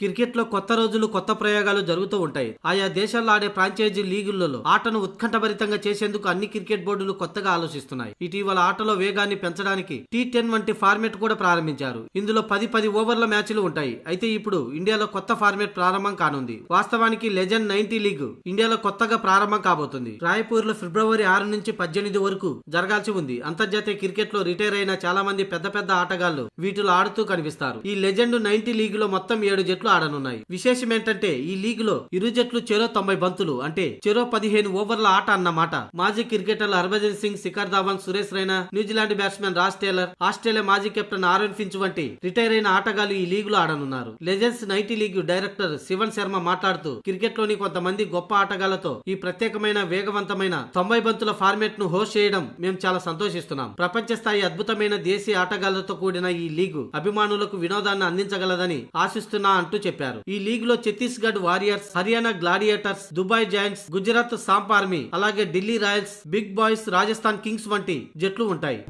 క్రికెట్లో కొత్త రోజులు కొత్త ప్రయోగాలు జరుగుతూ ఉంటాయి. ఆయా దేశాల్లో ఆడే ఫ్రాంచైజీ లీగులలో ఆటను ఉత్కంఠభరితంగా చేసేందుకు అన్ని క్రికెట్ బోర్డులు కొత్తగా ఆలోచిస్తున్నాయి. ఇటీవల ఆటలో వేగాన్ని పెంచడానికి టీ టెన్ వంటి ఫార్మేట్ కూడా ప్రారంభించారు. ఇందులో పది పది ఓవర్ల మ్యాచ్లు ఉంటాయి. అయితే ఇప్పుడు ఇండియాలో కొత్త ఫార్మేట్ ప్రారంభం కానుంది. వాస్తవానికి లెజెండ్ నైన్టీ లీగ్ ఇండియాలో కొత్తగా ప్రారంభం కాబోతుంది. రాయ్పూర్లో ఫిబ్రవరి ఆరు నుంచి పద్దెనిమిది వరకు జరగాల్సి ఉంది. అంతర్జాతీయ క్రికెట్లో రిటైర్ అయిన చాలా మంది పెద్ద పెద్ద ఆటగాళ్ళు వీటిలో ఆడుతూ కనిపిస్తారు. ఈ లెజెండ్ నైన్టీ లీగ్లో మొత్తం ఏడు జట్లు ఆడనున్నాయి. విశేషం ఏంటంటే ఈ లీగ్లో ఇరు జట్లు చెరో తొంభై బంతులు అంటే చెరో పదిహేను ఓవర్ల ఆట అన్నమాట. మాజీ క్రికెటర్లు Harbhajan Singh Shikhar Dhawan Suresh Raina New Zealand batsmen Ross Taylor Australia మాజీ కెప్టెన్ ఆరోన్ ఫించ్ వంటి రిటైర్ అయిన ఆటగాళ్ళు ఈ లీగ్లో ఆడనున్నారు. Legends ninety league director Shivan Sharma మాట్లాడుతూ క్రికెట్లోని కొంతమంది గొప్ప ఆటగాళ్ళతో ఈ ప్రత్యేకమైన వేగవంతమైన తొంభై బంతుల ఫార్మేట్ను హోస్ట్ చేయడం మేము చాలా సంతోషిస్తున్నాం. ప్రపంచ స్థాయి అద్భుతమైన దేశీయ ఆటగాళ్ళతో కూడిన ఈ లీగ్ అభిమానులకు వినోదాన్ని అందించగలదని ఆశిస్తున్నా అంటూ చెప్పారు. ఈ లీగ్లో Chhattisgarh warriors Haryana gladiators Dubai giants Gujarat Samp army అలాగే Delhi royals big boys Rajasthan kings వంటి జట్లు ఉంటాయి.